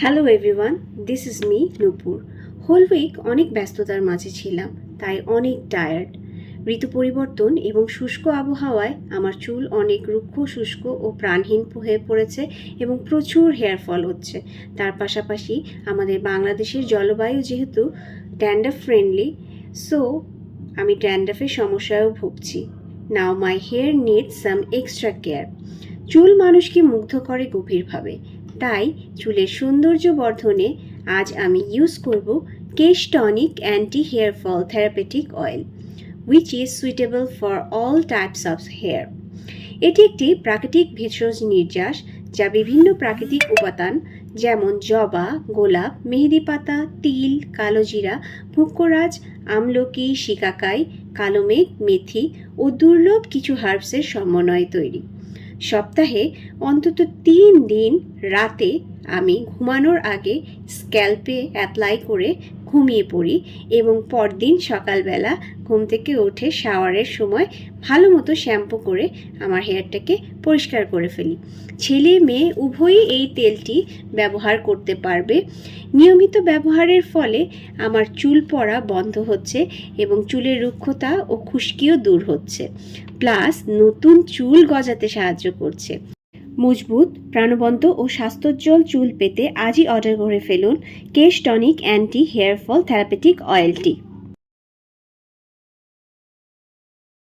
Hello everyone this is me Nupur whole week অনেক ব্যস্ততার মাঝে ছিলাম, তাই অনেক টায়ার্ড ঋতু পরিবর্তন এবং শুষ্ক আবহাওয়ায় আমার চুল অনেক রুক্ষ, শুষ্ক ও প্রাণহীন হয়ে পড়েছে এবং প্রচুর হেয়ার ফল হচ্ছে। তার পাশাপাশি আমাদের বাংলাদেশের জলবায়ু যেহেতু ড্যান্ডাফ ফ্রেন্ডলি সো আমি ড্যান্ডাফের সমস্যায়ও ভুগছি। Now my hair need some extra care চুল মানুষকে মুগ্ধ করে গভীরভাবে। তাই চুলের সৌন্দর্য বর্ধনে আজ আমি ইউজ করব Kesh tonic anti hair fall therapeutic oil which is suitable for all types of hair এটি একটি প্রাকৃতিক ভেষজ নির্যাস যা বিভিন্ন প্রাকৃতিক উপাদান যেমন জবা, গোলাপ, মেহেদি পাতা, তিল, কালোজিরা, ভুক্করাজ, আমলকি, শিকাকাই কালোমেঘ মেথি ও দুর্লভ কিছু হার্বসের সমন্বয়ে তৈরি। সপ্তাহে অন্তত তিন দিন রাতে আমি ঘুমানোর আগে স্ক্যাল্পে অ্যাপ্লাই করে ঘুমিয়ে পড়ি এবং পরদিন সকালবেলা ঘুম থেকে উঠে শাওয়ারের সময় ভালো মতো শ্যাম্পু করে আমার হেয়ারটাকে পরিষ্কার করে ফেলি। ছেলে মেয়ে উভয়ই এই তেলটি ব্যবহার করতে পারবে। নিয়মিত ব্যবহারের ফলে আমার চুল পড়া বন্ধ হচ্ছে এবং চুলের রুক্ষতা ও খুশকিও দূর হচ্ছে। প্লাস নতুন চুল গজাতে সাহায্য করছে। মজবুত, প্রাণবন্ত ও স্বাস্থ্যোজ্জ্বল চুল পেতে আজই অর্ডার করে ফেলুন Kesh tonic anti hair fall therapeutic অয়েলটি।